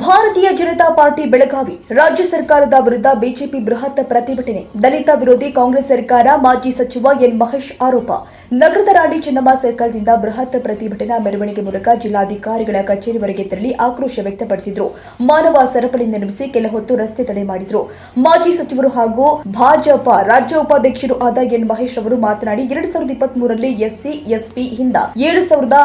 ಭಾರತೀಯ ಜನತಾ ಪಾರ್ಟಿ ಬೆಳಗಾವಿ. ರಾಜ್ಯ ಸರ್ಕಾರದ ವಿರುದ್ಧ ಬಿಜೆಪಿ ಬೃಹತ್ ಪ್ರತಿಭಟನೆ. ದಲಿತ ವಿರೋಧಿ ಕಾಂಗ್ರೆಸ್ ಸರ್ಕಾರ ಮಾಜಿ ಸಚಿವ ಎನ್ ಮಹೇಶ್ ಆರೋಪ. ನಗರದ ರಾಣಿ ಚೆನ್ನಮ್ಮ ಸರ್ಕಲ್ದಿಂದ ಬೃಹತ್ ಪ್ರತಿಭಟನಾ ಮೆರವಣಿಗೆ ಮೂಲಕ ಜಿಲ್ಲಾಧಿಕಾರಿಗಳ ಕಚೇರಿವರೆಗೆ ತೆರಳಿ ಆಕ್ರೋಶ ವ್ಯಕ್ತಪಡಿಸಿದ್ರು. ಮಾನವ ಸರಪಳಿ ನಿರ್ಮಿಸಿ ಕೆಲ ಹೊತ್ತು ರಸ್ತೆ ತಡೆ ಮಾಡಿದ್ರು. ಮಾಜಿ ಸಚಿವರು ಹಾಗೂ ಭಾಜಪ ರಾಜ್ಯ ಉಪಾಧ್ಯಕ್ಷರು ಆದ ಎನ್ ಮಹೇಶ್ ಅವರು ಮಾತನಾಡಿ, ಎರಡ್ ಸಾವಿರದ ಇಪ್ಪತ್ತ್ ಮೂರರಲ್ಲಿ ಎಸ್ಸಿ, ಎಸ್ಪಿ ಹಿಂದ ಏಳು ಸಾವಿರದ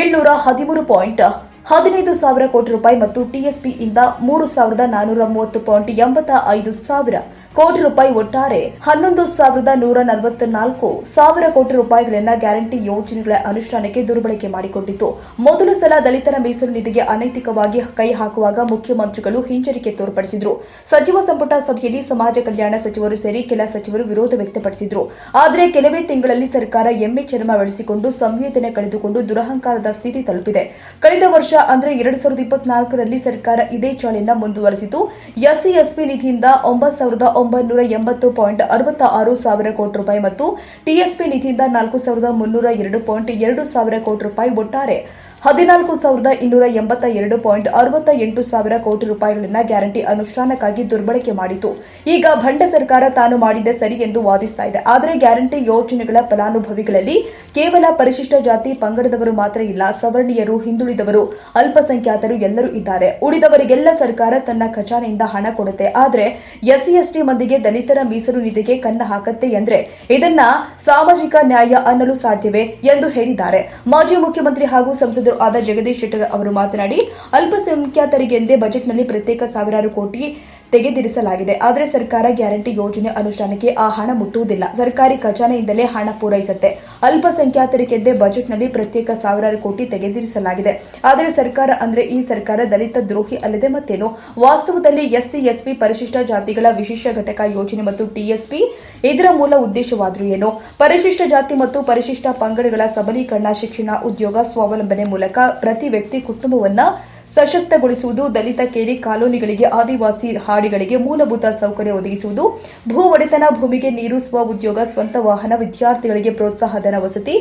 ಏಳ್ನೂರ ಹದಿಮೂರು ಪಾಯಿಂಟ್ ಹದಿನೈದು ಸಾವಿರ ಕೋಟಿ ರೂಪಾಯಿ ಮತ್ತು ಟಿಎಸ್ಪಿಯಿಂದ ಮೂರು ಸಾವಿರದ ನಾನೂರ ಮೂವತ್ತು ಪಾಯಿಂಟ್ ಎಂಬತ್ತ ಐದು ಸಾವಿರ ಕೋಟಿ ರೂಪಾಯಿ ಒಟ್ಟಾರೆ ಹನ್ನೊಂದು ಸಾವಿರದ ನೂರ ನಲವತ್ನಾಲ್ಕು ಸಾವಿರ ಕೋಟಿ ರೂಪಾಯಿಗಳನ್ನ ಗ್ಯಾರಂಟಿ ಯೋಜನೆಗಳ ಅನುಷ್ಠಾನಕ್ಕೆ ದುರ್ಬಳಕೆ ಮಾಡಿಕೊಂಡಿತ್ತು. ಮೊದಲ ಸಲ ದಲಿತರ ಮೀಸಲು ನಿಧಿಗೆ ಅನೈತಿಕವಾಗಿ ಕೈ ಹಾಕುವಾಗ ಮುಖ್ಯಮಂತ್ರಿಗಳು ಹಿಂಜರಿಕೆ ತೋರ್ಪಡಿಸಿದ್ರು. ಸಚಿವ ಸಂಪುಟ ಸಭೆಯಲ್ಲಿ ಸಮಾಜ ಕಲ್ಯಾಣ ಸಚಿವರು ಸೇರಿ ಕೆಲ ಸಚಿವರು ವಿರೋಧ ವ್ಯಕ್ತಪಡಿಸಿದ್ರು. ಆದರೆ ಕೆಲವೇ ತಿಂಗಳಲ್ಲಿ ಸರ್ಕಾರ ಎಮ್ಮೆ ಚರ್ಮ ಬೆಳೆಸಿಕೊಂಡು ಸಂವೇದನೆ ಕಳೆದುಕೊಂಡು ದುರಹಂಕಾರದ ಸ್ಥಿತಿ ತಲುಪಿದೆ. ಕಳೆದ ವರ್ಷ ಅಂದ್ರೆ ಎರಡ್ ಸಾವಿರದ ಇಪ್ಪತ್ನಾಲ್ಕರಲ್ಲಿ ಸರ್ಕಾರ ಇದೇ ಚಾಳಿಯನ್ನ ಮುಂದುವರೆಸಿತು. ಎಸ್ಸಿ ಎಸ್ಪಿ ನಿಧಿಯಿಂದ ಒಂಬತ್ತು ಸಾವಿರದ ಒಂಬೈನೂರ ಎಂಬತ್ತು ಪಾಯಿಂಟ್ ಅರವತ್ತ ಆರು ಸಾವಿರ ಕೋಟಿ ರೂಪಾಯಿ ಮತ್ತು ಟಿಎಸ್ಪಿ ನಿಧಿಯಿಂದ ನಾಲ್ಕು ಸಾವಿರದ ಮುನ್ನೂರ ಎರಡು ಪಾಯಿಂಟ್ ಎರಡು ಸಾವಿರ ಕೋಟಿ ರೂಪಾಯಿ ಒಟ್ಟಾರೆ. ಹದಿನಾಲ್ಕು ಸಾವಿರದ ಇನ್ನೂರ ಎಂಬತ್ತ ಎರಡು ಪಾಯಿಂಟ್ ಅರವತ್ತ ಎಂಟು ಸಾವಿರ ಕೋಟಿ ರೂಪಾಯಿಗಳನ್ನ ಗ್ಯಾರಂಟಿ ಅನುಷ್ಠಾನಕ್ಕಾಗಿ ದುರ್ಬಳಕೆ ಮಾಡಿತು. ಈಗ ಭಂಡ ಸರ್ಕಾರ ತಾನು ಮಾಡಿದ್ದೆ ಸರಿ ಎಂದು ವಾದಿಸ್ತಾ ಇದೆ. ಆದರೆ ಗ್ಯಾರಂಟಿ ಯೋಜನೆಗಳ ಫಲಾನುಭವಿಗಳಲ್ಲಿ ಕೇವಲ ಪರಿಶಿಷ್ಟ ಜಾತಿ ಪಂಗಡದವರು ಮಾತ್ರ ಇಲ್ಲ, ಸವರ್ಣೀಯರು, ಹಿಂದುಳಿದವರು, ಅಲ್ಪಸಂಖ್ಯಾತರು ಎಲ್ಲರೂ ಇದ್ದಾರೆ. ಉಳಿದವರಿಗೆಲ್ಲ ಸರ್ಕಾರ ತನ್ನ ಖಜಾನೆಯಿಂದ ಹಣ ಕೊಡುತ್ತೆ. ಆದರೆ ಎಸ್ಸಿ, ಎಸ್ಟಿ ಮಂದಿಗೆ ದಲಿತರ ಮೀಸಲು ನಿಧಿಗೆ ಕನ್ನ ಹಾಕತ್ತೆ ಎಂದ್ರೆ ಇದನ್ನ ಸಾಮಾಜಿಕ ನ್ಯಾಯ ಅನ್ನಲು ಸಾಧ್ಯವೇ ಎಂದು ಹೇಳಿದ್ದಾರೆ. ಮಾಜಿ ಮುಖ್ಯಮಂತ್ರಿ ಹಾಗೂ ಸಂಸದರು ಆದ ಜಗದೀಶ್ ಶೆಟ್ಟರ್ ಅವರು ಮಾತನಾಡಿ ಅಲ್ಪಸಂಖ್ಯಾತರಿಗೆಂದೇ ಬಜೆಟ್ನಲ್ಲಿ ಪ್ರತ್ಯೇಕ ಸಾವಿರಾರು ಕೋಟಿ ತೆಗೆದಿರಿಸಲಾಗಿದೆ. ಆದರೆ ಸರ್ಕಾರ ಗ್ಯಾರಂಟಿ ಯೋಜನೆ ಅನುಷ್ಠಾನಕ್ಕೆ ಆ ಹಣ ಮುಟ್ಟುವುದಿಲ್ಲ. ಸರ್ಕಾರಿ ಖಜಾನೆಯಿಂದಲೇ ಹಣ ಪೂರೈಸುತ್ತೆ. ಅಲ್ಪಸಂಖ್ಯಾತರಿಗೆಂದೇ ಬಜೆಟ್ನಲ್ಲಿ ಪ್ರತ್ಯೇಕ ಸಾವಿರಾರು ಕೋಟಿ ತೆಗೆದಿರಿಸಲಾಗಿದೆ. ಆದರೆ ಸರ್ಕಾರ ಅಂದ್ರೆ ಈ ಸರ್ಕಾರ ದಲಿತ, ದ್ರೋಹಿ ಅಲ್ಲದೆ ಮತ್ತೇನು? ವಾಸ್ತವದಲ್ಲಿ ಎಸ್ಸಿ ಎಸ್ಪಿ ಪರಿಶಿಷ್ಟ ಜಾತಿಗಳ ವಿಶೇಷ ಘಟಕ ಯೋಜನೆ ಮತ್ತು ಟಿಎಸ್ಪಿ ಇದರ ಮೂಲ ಉದ್ದೇಶವಾದರೂ ಏನು? ಪರಿಶಿಷ್ಟ ಜಾತಿ ಮತ್ತು ಪರಿಶಿಷ್ಟ ಪಂಗಡಗಳ ಸಬಲೀಕರಣ, ಶಿಕ್ಷಣ, ಉದ್ಯೋಗ ಸ್ವಾವಲಂಬನೆ ಮೂಲಕ ಪ್ರತಿ ವ್ಯಕ್ತಿ ಕುಟುಂಬವನ್ನ ಸಶಕ್ತಗೊಳಿಸುವುದು ದಲಿತ ಕೇರಿ ಕಾಲೋನಿಗಳಿಗೆ, ಆದಿವಾಸಿ ಹಾಡಿಗಳಿಗೆ ಮೂಲಭೂತ ಸೌಕರ್ಯ ಒದಗಿಸುವುದು, ಭೂ ಒಡೆತನ ಭೂಮಿಗೆ ನೀರು, ಸ್ವ ಉದ್ಯೋಗ, ಸ್ವಂತ ವಾಹನ ವಿದ್ಯಾರ್ಥಿಗಳಿಗೆ ಪ್ರೋತ್ಸಾಹಧನ ವಸತಿ,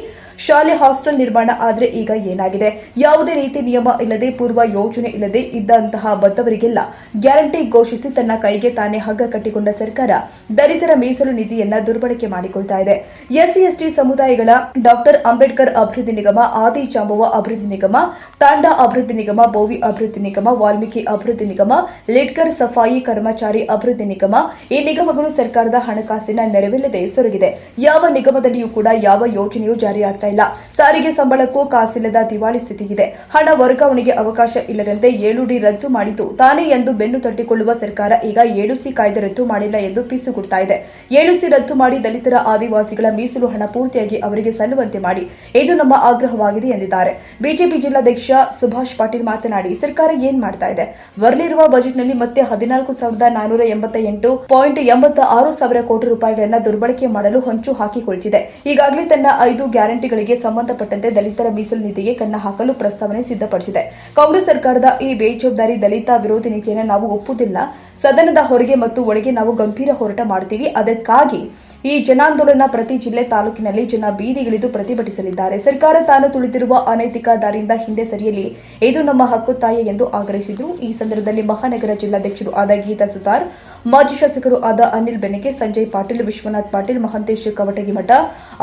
ಶಾಲೆ ಹಾಸ್ಟೆಲ್ ನಿರ್ಮಾಣ ಆದರೆ ಈಗ ಏನಾಗಿದೆ? ಯಾವುದೇ ರೀತಿ ನಿಯಮ ಇಲ್ಲದೆ, ಪೂರ್ವ ಯೋಜನೆ ಇಲ್ಲದೆ ಇದ್ದಂತಹ ಬದ್ದವರಿಗೆಲ್ಲ ಗ್ಯಾರಂಟಿ ಘೋಷಿಸಿ ತನ್ನ ಕೈಗೆ ತಾನೇ ಹಗ್ಗ ಕಟ್ಟಿಕೊಂಡ ಸರ್ಕಾರ ದಲಿತರ ಮೀಸಲು ನಿಧಿಯನ್ನ ದುರ್ಬಳಕೆ ಮಾಡಿಕೊಳ್ತಾ ಇದೆ. ಎಸ್ಸಿ ಎಸ್ಟಿ ಸಮುದಾಯಗಳ ಡಾಕ್ಟರ್ ಅಂಬೇಡ್ಕರ್ ಅಭಿವೃದ್ಧಿ ನಿಗಮ ಆದಿ ಜಾಂಬವ ಅಭಿವೃದ್ಧಿ ನಿಗಮ, ತಾಂಡಾ ಅಭಿವೃದ್ಧಿ ನಿಗಮ ಬೋವಿ ಅಭಿವೃದ್ಧಿ ನಿಗಮ, ವಾಲ್ಮೀಕಿ ಅಭಿವೃದ್ಧಿ ನಿಗಮ ಲಿಡ್ಕರ್ ಸಫಾಯಿ ಕರ್ಮಚಾರಿ ಅಭಿವೃದ್ಧಿ ನಿಗಮ ಈ ನಿಗಮಗಳು ಸರ್ಕಾರದ ಹಣಕಾಸಿನ ನೆರವಿಲ್ಲದೆ ಸೊರಗಿದೆ. ಯಾವ ನಿಗಮದಲ್ಲಿಯೂ ಕೂಡ ಯಾವ ಯೋಜನೆಯೂ ಜಾರಿಯಾಗ್ತಾ ಇಲ್ಲ. ಸಾರಿಗೆ ಸಂಬಳಕ್ಕೂ ಕಾಸಿಲ್ಲದ ದಿವಾಳಿ ಸ್ಥಿತಿ ಇದೆ ಹಣ ವರ್ಗಾವಣೆಗೆ ಅವಕಾಶ ಇಲ್ಲದಂತೆ ಏಳು ಡಿ ರದ್ದು ಮಾಡಿತು ತಾನೇ ಎಂದು ಬೆನ್ನು ತಟ್ಟಿಕೊಳ್ಳುವ ಸರ್ಕಾರ ಈಗ ಏಳು ಸಿ ಕಾಯ್ದೆ ರದ್ದು ಮಾಡಿಲ್ಲ ಎಂದು ಪಿಸುಗುಡ್ತಾ ಇದೆ. ಏಳು ಸಿ ರದ್ದು ಮಾಡಿ ದಲಿತರ ಆದಿವಾಸಿಗಳ ಮೀಸಲು ಹಣ ಪೂರ್ತಿಯಾಗಿ ಅವರಿಗೆ ಸಲ್ಲುವಂತೆ ಮಾಡಿ. ಇದು ನಮ್ಮ ಆಗ್ರಹವಾಗಿದೆ ಎಂದಿದ್ದಾರೆ. ಬಿಜೆಪಿ ಜಿಲ್ಲಾಧ್ಯಕ್ಷ ಸುಭಾಷ್ ಪಾಟೀಲ್ ಮಾತನಾಡಿ ಸರ್ಕಾರ ಏನ್ ಮಾಡ್ತಾ ಇದೆ? ಬರಲಿರುವ ಬಜೆಟ್ನಲ್ಲಿ ಮತ್ತೆ ಹದಿನಾಲ್ಕು ಸಾವಿರದ ನಾನೂರ ಎಂಬತ್ತ ಎಂಟು ಪಾಯಿಂಟ್ ಎಂಬತ್ತ ಆರು ಸಾವಿರ ಕೋಟಿ ರೂಪಾಯಿಗಳನ್ನ ದುರ್ಬಳಕೆ ಮಾಡಲು ಹೊಂಚು ಹಾಕಿಕೊಳ್ತಿದೆ ಈಗಾಗಲೇ ತನ್ನ ಐದು ಗ್ಯಾರಂಟಿಗಳಿಗೆ ಸಂಬಂಧಪಟ್ಟಂತೆ ದಲಿತರ ಮೀಸಲು ನಿಧಿಗೆ ಕನ್ನ ಹಾಕಲು ಪ್ರಸ್ತಾವನೆ ಸಿದ್ಧಪಡಿಸಿದೆ. ಕಾಂಗ್ರೆಸ್ ಸರ್ಕಾರದ ಈ ಬೇಜವಾಬ್ದಾರಿ ದಲಿತ ವಿರೋಧಿ ನೀತಿಯನ್ನು ನಾವು ಒಪ್ಪುವುದಿಲ್ಲ ಸದನದ ಹೊರಗೆ ಮತ್ತು ಒಳಗೆ ನಾವು ಗಂಭೀರ ಹೋರಾಟ ಮಾಡ್ತೀವಿ. ಅದಕ್ಕಾಗಿ ಈ ಜನಾಂದೋಲನ ಪ್ರತಿ ಜಿಲ್ಲೆ ತಾಲೂಕಿನಲ್ಲಿ ಜನ ಬೀದಿಗಿಳಿದು ಪ್ರತಿಭಟಿಸಲಿದ್ದಾರೆ. ಸರ್ಕಾರ ತಾನು ತುಳಿದಿರುವ ಅನೈತಿಕ ದಾರಿಯಿಂದ ಹಿಂದೆ ಸರಿಯಲಿ. ಇದು ನಮ್ಮ ಹಕ್ಕು ತಾಯಿ ಎಂದು ಆಗ್ರಹಿಸಿದರು. ಈ ಸಂದರ್ಭದಲ್ಲಿ ಮಹಾನಗರ ಜಿಲ್ಲಾಧ್ಯಕ್ಷರು ಆದ ಗೀತಾ ಸುತಾರ್, ಮಾಜಿ ಶಾಸಕರು ಆದ ಅನಿಲ್ ಬೆನಕೆ ಸಂಜಯ್ ಪಾಟೀಲ್, ವಿಶ್ವನಾಥ್ ಪಾಟೀಲ್, ಮಹಂತೇಶ್ ಕವಟಗಿಮಠ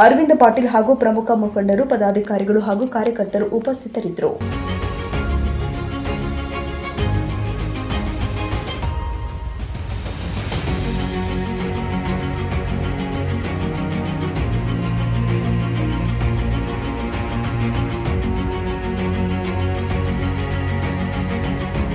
ಅರವಿಂದ ಪಾಟೀಲ್ ಹಾಗೂ ಪ್ರಮುಖ ಮುಖಂಡರು, ಪದಾಧಿಕಾರಿಗಳು ಹಾಗೂ ಕಾರ್ಯಕರ್ತರು ಉಪಸ್ಥಿತರಿದ್ದರು.